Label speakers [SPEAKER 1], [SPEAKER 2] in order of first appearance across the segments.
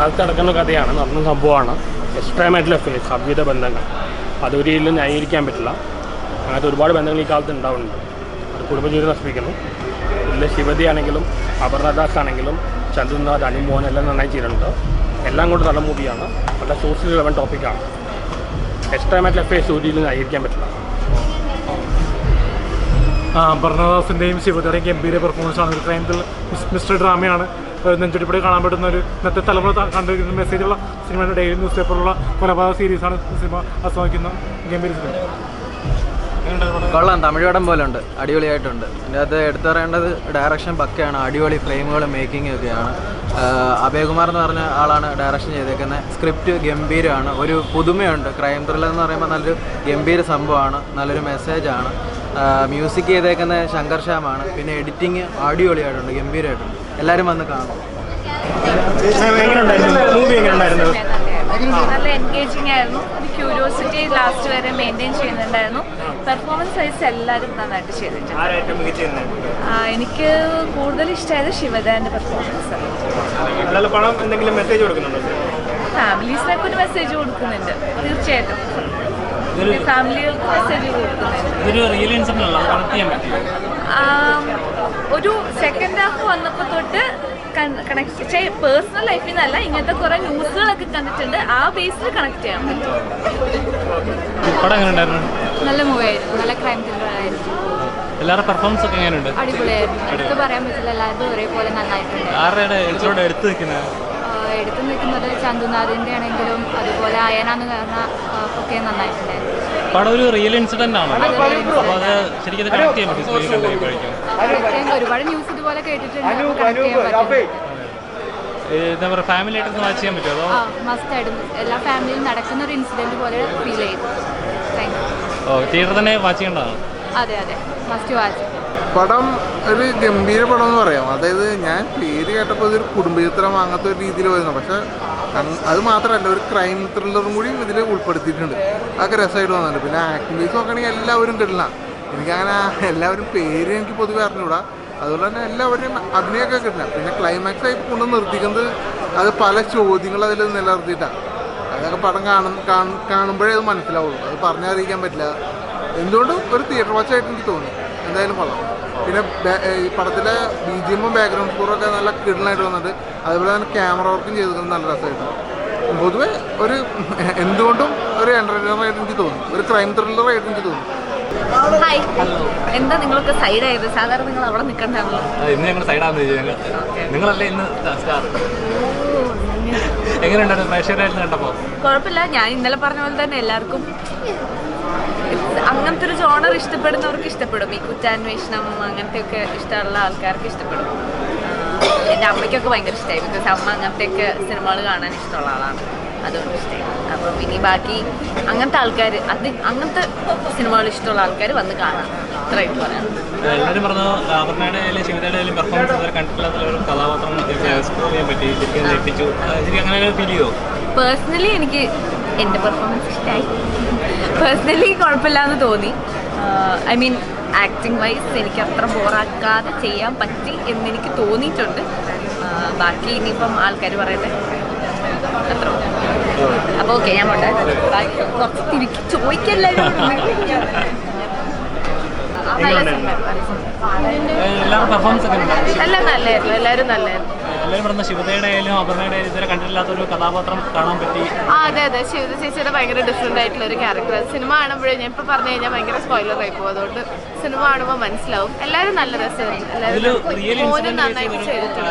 [SPEAKER 1] കാലത്ത് നടക്കുന്ന കഥയാണ് നടന്ന സംഭവമാണ് എക്സ്ട്രാമായിട്ടുള്ള ഫേസ് അഭ്യുത ബന്ധങ്ങൾ. അതൊരിക്കലും ന്യായീകരിക്കാൻ പറ്റില്ല. അങ്ങനത്തെ ഒരുപാട് ബന്ധങ്ങൾ ഈ കാലത്ത് ഉണ്ടാവുന്നുണ്ട്. അത് കുടുംബജീവിതം നശിപ്പിക്കുന്നു. ഇതിൽ ശിവതി ആണെങ്കിലും അപർണദാസ് ആണെങ്കിലും ചന്ദ്രനാഥ് അനുമോഹൻ എല്ലാം നന്നായി ചെയ്തിട്ടുണ്ട്. എല്ലാം കൊണ്ട് നല്ല മൂവിയാണ് നല്ല സോഷ്യൽ റിലവൻ ടോപ്പിക്കാണ് എക്സ്ട്രാമായിട്ടുള്ള ഫേസ് ഒരിക്കലും ന്യായീകരിക്കാൻ പറ്റില്ല.
[SPEAKER 2] ആ ഭരണദാസിന്റെയും ശിവതയുടെയും ഗംഭീര പെർഫോമൻസ് ആണ്. ഒരു ക്രൈം മിസ്റ്റർ ഡ്രാമയാണ്. നെഞ്ചടിപ്പടി കാണാൻ പറ്റുന്ന ഒരു ഇന്നത്തെ തലമുറ കണ്ടിരിക്കുന്ന മെസ്സേജുള്ള സിനിമയുടെ ഡെയിലി ന്യൂസ് പേപ്പറുള്ള കൊലപാതക സീരീസാണ് സിനിമ ആസ്വദിക്കുന്ന ഗംഭീര സിനിമ
[SPEAKER 3] കൊള്ളാം. തമിഴ് പടം പോലെ ഉണ്ട്. അടിപൊളിയായിട്ടുണ്ട്. എന്റെ അത് എടുത്തു പറയേണ്ടത് ഡയറക്ഷൻ പക്കയാണ്. അടിപൊളി ഫ്രെയിമുകളും മേക്കിംഗ് ഒക്കെയാണ്. അഭയകുമാർ എന്ന് പറഞ്ഞ ആളാണ് ഡയറക്ഷൻ ചെയ്തേക്കുന്നത്. സ്ക്രിപ്റ്റ് ഗംഭീരമാണ് ഒരു പുതുമയുണ്ട്. ക്രൈം ത്രില്ലർ എന്ന് പറയുമ്പോൾ നല്ലൊരു ഗംഭീര സംഭവമാണ്. നല്ലൊരു മെസ്സേജാണ് മ്യൂസിക് ചെയ്തേക്കുന്ന ശങ്കർ ശ്യാമാണ്. പിന്നെ എഡിറ്റിംഗ് അടിപൊളിയായിട്ടുണ്ട് ഗംഭീരമായിട്ടുണ്ട് എല്ലാവരും വന്ന് കാണും.
[SPEAKER 1] മൂവി എങ്ങനെ ഉണ്ടായിരുന്നു
[SPEAKER 4] നല്ല എൻഗേജിങ് ആയിരുന്നു. ക്യൂരിയോസിറ്റി ലാസ്റ്റ് വരെ മെയിന്റെയിൻ ചെയ്യുന്നുണ്ടായിരുന്നു. പെർഫോമൻസ് വൈസ് എല്ലാവരും നന്നായിട്ട് ചെയ്തിട്ടുണ്ട്. എനിക്ക് കൂടുതൽ ഇഷ്ടമായത് ശിവദാന്റെ പെർഫോമൻസ്
[SPEAKER 1] നല്ല പണം എന്തെങ്കിലും മെസ്സേജ് കൊടുക്കുന്നുണ്ടോ?
[SPEAKER 4] ഫാമിലീസിനൊക്കെ ഒരു മെസ്സേജ് കൊടുക്കുന്നുണ്ട്. തീർച്ചയായിട്ടും. ഫാമിലികൾക്ക് മെസ്സേജ് ഒരു സെക്കൻഡ് ഹാഫ് വന്നപ്പോൾ തൊട്ട് കണക്ട് പേഴ്സണൽ ലൈഫിൽ നിന്നല്ല ഇങ്ങനത്തെ കുറെ ന്യൂസുകളൊക്കെ കണ്ടിട്ടുണ്ട്. ആ ബേസിൽ കണക്ട് ചെയ്യാൻ പറ്റും. നല്ല മൂവി ആയിരുന്നു നല്ല ക്രൈം ത്രില്ലർ ആയിരുന്നു.
[SPEAKER 5] എല്ലാവരുടെ പെർഫോമൻസ് ഒക്കെ എങ്ങനെയുണ്ട്?
[SPEAKER 4] അടിപൊളിയായിരുന്നു. എടുത്ത് പറയാൻ പറ്റില്ല എല്ലാവരും ഒരേപോലെ നന്നായിട്ടുണ്ട്.
[SPEAKER 5] ആരുടെ എടുത്തു നിൽക്കുന്നത്
[SPEAKER 4] ആഹ് എടുത്ത് നിൽക്കുന്നത് ചന്തുനാഥിന്റെ ആണെങ്കിലും അതുപോലെ അയനാന്ന് പറഞ്ഞ ഒക്കെ നന്നായിട്ടുണ്ടായിരുന്നു
[SPEAKER 5] പടം ഒരു റിയൽ ഇൻസിഡന്റ് ആണ് അപ്പോൾ അത് ശരിക്കും അത് കണക്ട് ചെയ്യാൻ പറ്റും സ്ക്രീനിൽ കഴിയുമ്പോഴേക്കും
[SPEAKER 4] ഞാൻ ഒരുപാട് ന്യൂസ് ഇതുപോലെ കേട്ടിട്ടുണ്ട്.
[SPEAKER 5] എന്താ പറയുക ഫാമിലി ആയിട്ട് വാച്ച് ചെയ്യാൻ പറ്റുമോ അതോ?
[SPEAKER 4] മസ്റ്റ് ആയിട്ടും. എല്ലാ ഫാമിലിയും നടക്കുന്ന ഒരു ഇൻസിഡന്റ് പോലെ ഫീൽ ചെയ്തു.
[SPEAKER 5] ഓ തിയേറ്റർ തന്നെ വാച്ച് ചെയ്യേണ്ടതാണ്?
[SPEAKER 4] അതെ അതെ. മസ്റ്റ് വാച്ച്
[SPEAKER 6] പടം ഒരു ഗംഭീര പടം എന്ന് പറയാം. അതായത് ഞാൻ പേര് കേട്ടപ്പോൾ ഇതൊരു കുടുംബചിത്രം അങ്ങനത്തെ ഒരു രീതിയിൽ വരുന്നു പക്ഷെ അത് മാത്രമല്ല ഒരു ക്രൈം ത്രില്ലറും കൂടി ഇതിൽ ഉൾപ്പെടുത്തിയിട്ടുണ്ട്. അതൊക്കെ രസമായിട്ട് വന്നിട്ടുണ്ട്. പിന്നെ ആക്ടിംഗ് വൈസ് നോക്കുകയാണെങ്കിൽ എല്ലാവരും കിട്ടില്ല എനിക്കങ്ങനെ എല്ലാവരും പേര് എനിക്ക് പൊതുവെ അറിഞ്ഞൂടാ അതുപോലെ തന്നെ എല്ലാവരും അഭിനയമൊക്കെ കിട്ടില്ല പിന്നെ ക്ലൈമാക്സ് ആയിട്ട് കൊണ്ട് നിർത്തിക്കുന്നത് അത് പല ചോദ്യങ്ങൾ അതിൽ നിലനിർത്തിയിട്ടാണ് അതൊക്കെ പടം കാണും- കാണുമ്പോഴേ അത് മനസ്സിലാവുള്ളൂ. അത് പറഞ്ഞറിയിക്കാൻ പറ്റില്ല. എന്തുകൊണ്ടും ഒരു തിയേറ്റർ വാച്ചായിട്ട് എനിക്ക് തോന്നി. എന്തായാലും കൊള്ളാം. പിന്നെ ഈ പടത്തിലെ ബി ജി എമ്മും ബാക്ക്ഗ്രൗണ്ട് സ്കോറൊക്കെ നല്ല കിടലായിട്ട് വന്നിട്ട് അതുപോലെ തന്നെ ക്യാമറ വർക്കും ചെയ്തിരിക്കുന്നത് നല്ല രസമായിട്ട് പൊതുവെ ഒരു എന്തുകൊണ്ടും ഒരു എന്റർടൈനറായിട്ട് എനിക്ക് തോന്നി. ഒരു ക്രൈം ത്രില്ലറായിട്ട് എനിക്ക് തോന്നി.
[SPEAKER 4] ഹായ് എന്താ സൈഡ് ആയത്? സാധാരണ നിങ്ങൾ അവിടെ നിൽക്കണ്ടാണല്ലോ
[SPEAKER 5] ഇന്ന് ഞങ്ങൾ സൈഡാന്ന് ഞങ്ങൾ നിങ്ങളല്ലേ ഇന്ന് സ്റ്റാർ
[SPEAKER 4] കുഴപ്പമില്ല. ഞാൻ ഇന്നലെ പറഞ്ഞ പോലെ തന്നെ എല്ലാവർക്കും അങ്ങനത്തെ ഒരു ജോണർ ഇഷ്ടപ്പെടുന്നവർക്ക് ഇഷ്ടപ്പെടും. ഈ കുറ്റാന്വേഷണം അങ്ങനത്തെ ഒക്കെ ഇഷ്ടമുള്ള ആൾക്കാർക്ക് ഇഷ്ടപ്പെടും. എന്റെ അമ്മയ്ക്കൊക്കെ ഭയങ്കര ഇഷ്ടമായി ബിക്കോസ് അമ്മ അങ്ങനത്തെയൊക്കെ സിനിമകൾ കാണാൻ ഇഷ്ടമുള്ള ആളാണ്. അതുകൊണ്ട് ഇഷ്ടമായി അപ്പം ഇനി ബാക്കി അങ്ങനത്തെ ആൾക്കാർ അത് അങ്ങനത്തെ സിനിമകൾ ഇഷ്ടമുള്ള ആൾക്കാർ വന്ന് കാണാം. ഇത്രയായിട്ട് പറയാം.
[SPEAKER 5] എല്ലാവരും പറഞ്ഞു അപർണയുടെ ശിവതയുടെ പെർഫോമൻസ് കണ്ടിട്ടില്ലാത്ത ഒരു കഥാപാത്രം ചെയ്യാൻ പറ്റി ശരിക്കും ഞെട്ടിച്ചു. ശരിക്കും അങ്ങനെ ഫീൽ ചെയ്തോ
[SPEAKER 4] പേഴ്സണലി എനിക്ക് എന്റെ പെർഫോമൻസ് ഇഷ്ടമായി പേഴ്സണലി കുഴപ്പമില്ലാന്ന് തോന്നി. ഐ മീൻ ആക്ടിങ് വൈസ് എനിക്ക് അത്ര ബോറാക്കാതെ ചെയ്യാൻ പറ്റി എന്നെനിക്ക് തോന്നിയിട്ടുണ്ട്. ബാക്കി ഇനിയിപ്പം ആൾക്കാർ പറയട്ടെ. അത്ര അപ്പോൾ ഓക്കെ ഞാൻ പോട്ടെ. കുറച്ച് തിരിക്കി
[SPEAKER 5] ഉണ്ടായിരുന്നു.
[SPEAKER 4] എല്ലാം നല്ലായിരുന്നു എല്ലാവരും നല്ലായിരുന്നു.
[SPEAKER 7] ആ അതെ അതെ. ശിവത ചേച്ചിയുടെ ഭയങ്കര ഡിഫറെന്റ് ആയിട്ടുള്ള ഒരു ക്യാരക്ടർ സിനിമ കാണുമ്പോഴേ ഞാൻ ഇപ്പൊ പറഞ്ഞു കഴിഞ്ഞാൽ ഭയങ്കര സ്പോയിലർ ആയി പോകും. അതുകൊണ്ട് സിനിമ കാണുമ്പോൾ മനസ്സിലാവും. എല്ലാവരും നല്ല രസമായിരുന്നു. എല്ലാവരും നന്നായിട്ട് ചെയ്തിട്ടുണ്ട്.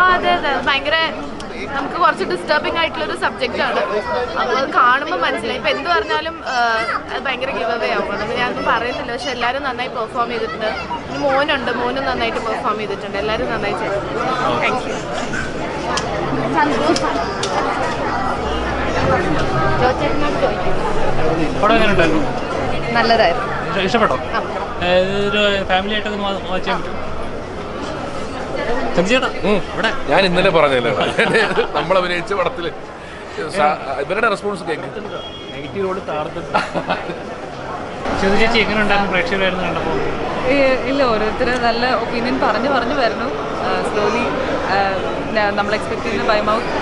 [SPEAKER 7] ആ അതെ. അത് ഭയങ്കര നമുക്ക് കുറച്ച് ഡിസ്റ്റർബിംഗ് ആയിട്ടുള്ള ഒരു സബ്ജക്റ്റ് ആണ്. അപ്പോൾ അത് കാണുമ്പോൾ മനസ്സിലായി. ഇപ്പം എന്ത് പറഞ്ഞാലും അത് ഭയങ്കര ഗിവ് അവേ ആവും അതുകൊണ്ട് ഞാനൊന്നും പറയുന്നില്ല. പക്ഷെ എല്ലാവരും നന്നായി പെർഫോം ചെയ്തിട്ടുണ്ട്. പിന്നെ മോനുണ്ട്. മോനും നന്നായിട്ട് പെർഫോം ചെയ്തിട്ടുണ്ട്. എല്ലാവരും നന്നായി ചെയ്തിട്ടുണ്ട് താങ്ക് യു
[SPEAKER 4] നല്ലതായിരുന്നു.
[SPEAKER 5] ഇഷ്ടപ്പെട്ടോ? ഫാമിലി ആയിട്ടൊക്കെ വാച്ച് ചെയ്യാൻ പറ്റും
[SPEAKER 8] ഞാൻ ഇന്നലെ പറഞ്ഞല്ലോ. നമ്മൾ അഭിനയിച്ച പടത്തിൽ. ഇവരുടെ റെസ്പോൺസ്
[SPEAKER 9] ഇല്ല ഓരോരുത്തരും നല്ല ഒപ്പീനിയൻ പറഞ്ഞു പറഞ്ഞു വരുന്നു. സ്ലോലി നമ്മൾ എക്സ്പെക്ട് ചെയ്യുന്ന ബൈ മൗത്ത്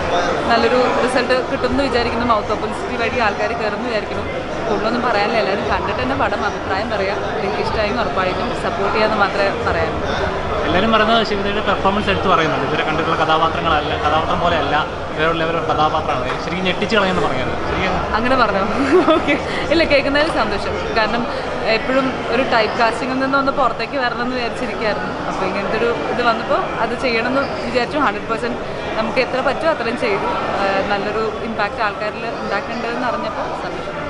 [SPEAKER 9] നല്ലൊരു റിസൾട്ട് കിട്ടുമെന്ന് വിചാരിക്കുന്നു. മൗത്ത് പബ്ലിസിറ്റി വഴി ആൾക്കാർ കയറുമെന്ന് വിചാരിക്കുന്നു. കൂടുതലൊന്നും പറയാനില്ല. എല്ലാവരും കണ്ടിട്ട് തന്നെ പടം അഭിപ്രായം പറയാം. എനിക്ക് ഇഷ്ടമായും ഉറപ്പായിട്ടും സപ്പോർട്ട് ചെയ്യാമെന്ന് മാത്രമേ പറയാനുള്ളൂ.
[SPEAKER 5] എല്ലാവരും പറയുന്നത് ശിവതയുടെ പെർഫോമൻസ് എടുത്ത് പറയുന്നുണ്ട്. ഇവരെ കണ്ടിട്ടുള്ള കഥാപാത്രങ്ങളല്ല കഥാപാത്രം പോലെയല്ല വേറെ ലെവൽ കഥാപാത്രമാണ്. ശരിക്കും ഞെട്ടിച്ച് കളയെന്ന് പറഞ്ഞത്
[SPEAKER 9] അങ്ങനെ പറഞ്ഞോ? ഓക്കെ ഇല്ല കേൾക്കുന്നതിൽ സന്തോഷം. കാരണം എപ്പോഴും ഒരു ടൈപ്പ് കാസ്റ്റിംഗിൽ നിന്ന് ഒന്ന് പുറത്തേക്ക് വരണം എന്ന് വിചാരിച്ചിരിക്കുകയായിരുന്നു. അപ്പോൾ ഇങ്ങനത്തെ ഒരു ഇത് വന്നപ്പോൾ അത് ചെയ്യണമെന്ന് വിചാരിച്ചു ഹൺഡ്രഡ് പെർസെന്റ് നമുക്ക് എത്ര പറ്റുമോ അത്രയും ചെയ്തു. നല്ലൊരു ഇമ്പാക്റ്റ് ആൾക്കാരിൽ ഉണ്ടാക്കേണ്ടതെന്ന് അറിഞ്ഞപ്പോൾ സന്തോഷം.